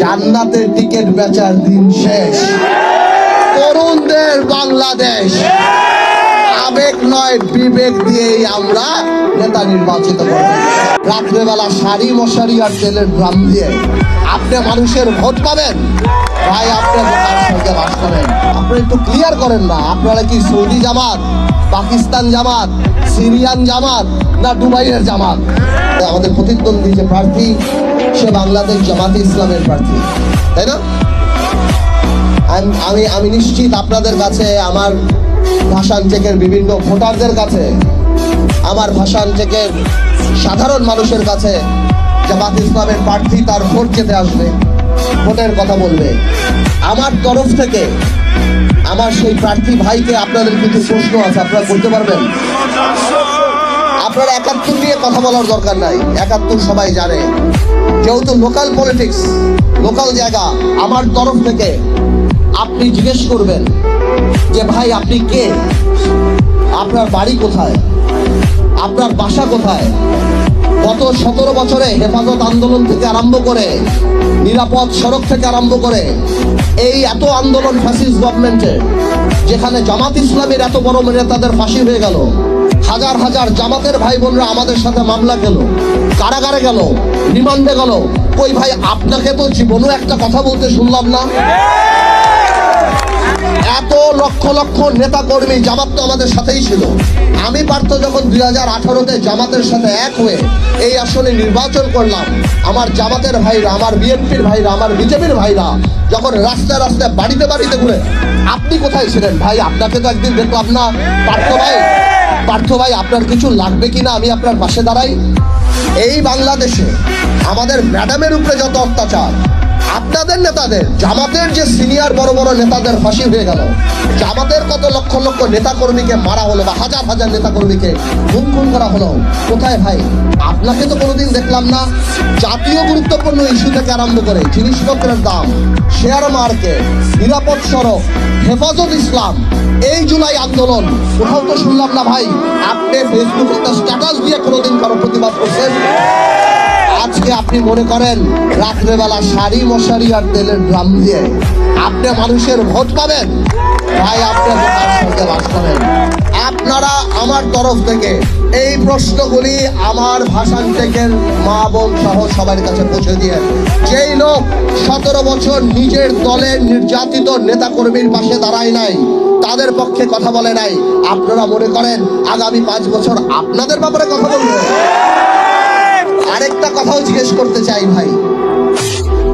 জান্নাতের টিকিট বেচার দিন শেষ। তরুণদের বাংলাদেশ। আবেগ নয়, বিবেক দিয়েই আমরা নেতা নির্বাচিত করব। রাত্রেবেলা শাড়ি মশারি আর তেলের ড্রাম দিয়ে আপনি মানুষের ভোট পাবেন। ভাই, আপনি বোকার সঙ্গে বাস করেন। আপনি একটু ক্লিয়ার করেন না, আপনারা কি সৌদি জামাত, পাকিস্তান জামাত, সিরিয়ান জামাত না দুবাইয়ের জামাত? আমাদের প্রতিদ্বন্দ্বী যে প্রার্থী সে বাংলাদেশ জামাতে ইসলামের প্রার্থী। তাই না? আম- আমি নিশ্চিত আপনাদের কাছে, আমার ভাষান চেকের বিভিন্ন ভোটারদের কাছে, আমার ভাষান চেকের সাধারণ মানুষের কাছে জামাত ইসলামের প্রার্থী তার ভোট যেতে আসবে, ভোটের কথা বলবে। আমার তরফ থেকে আমার সেই প্রার্থী ভাইকে আপনাদের কিছু প্রশ্ন আছে, আপনারা করতে পারবেন? আপনার একাত্তর নিয়ে কথা বলার দরকার নাই। একাত্তর সবাই জানে। যেহেতু লোকাল পলিটিক্স লোকাল জায়গা, আমার তরফ থেকে আপনি জিজ্ঞেস করবেন যে, ভাই, আপনি কে? আপনার বাড়ি কোথায়? আপনার বাসা কোথায়? গত সতেরো বছরে হেফাজত আন্দোলন থেকে আরম্ভ করে, নিরাপদ সড়ক থেকে আরম্ভ করে, এই এত আন্দোলন ফ্যাসিস্ট গভর্নমেন্টের যেখানে জামাত ইসলামের এত বড় নেতাদের ফাঁসি হয়ে গেল হাজার হাজার জামাতের ভাই বোনরা আমাদের সাথে মামলা গেল, কারাগারে গেল, রিমান্ডে গেল। কই ভাই, আপনাকে তো জীবনেও একটা কথা বলতে শুনলাম না। এত লক্ষ লক্ষ নেতা কর্মী জামাত তো আমাদের সাথেই ছিল। আমি পার্থ যখন দুই হাজার আঠারোতে জামাতের সাথে এক হয়ে এই আসনে নির্বাচন করলাম, আমার জামাতের ভাইরা, আমার বিএনপির ভাইরা, আমার বিজেপির ভাইরা যখন রাস্তায় রাস্তায় বাড়িতে বাড়িতে ঘুরে, আপনি কোথায় ছিলেন? ভাই, আপনাকে তো একদিন দেখলাম না। পার্থ ভাই? পার্থ ভাই, আপনার কিছু লাগবে কি না আমি আপনার পাশে দাঁড়াই। এই বাংলাদেশে আমাদের ম্যাডামের উপরে যত অত্যাচার, আপনাদের নেতাদের, জামাতের যে সিনিয়র বড় বড় নেতাদের ফাঁসি হয়ে গেল, জামাতের কত লক্ষ লক্ষ নেতা কর্মীকে মারা হলো বা হাজার হাজার নেতা কর্মীকে খুন খুন করা হলো, কোথায় ভাই? আপনাকে তো কোনোদিন দেখলাম না। জাতীয় গুরুত্বপূর্ণ ইস্যু থেকে আরম্ভ করে জিনিসপত্রের দাম শেয়ার মার্কেট নিরাপদ সড়ক, হেফাজত ইসলাম এই জুলাই আন্দোলন, কোথাও তো শুনলাম না ভাই। আপনি ফেসবুকে স্ট্যাটাস দিয়ে কোনোদিন কারও প্রতিবাদ করছেন? আজকে আপনি মনে করেন রাত্রেবেলা শাড়ি মশারি আর তেলের ড্রাম দিয়ে আপনি মানুষের ভোট পাবেন? ভাই, আপনি বাস করেন আপনারা আমার তরফ থেকে এই প্রশ্নগুলি আমার ভাষান থেকে মা বোন সহ সবার কাছে পৌঁছে দিয়ে যেই লোক সতেরো বছর নিজের দলের নির্যাতিত নেতা কর্মীর পাশে দাঁড়ায় নাই, তাদের পক্ষে কথা বলে নাই, আপনারা মনে করেন আগামী পাঁচ বছর আপনাদের ব্যাপারে কথা বলবে? আরেকটা কথাও জিজ্ঞেস করতে চাই ভাই।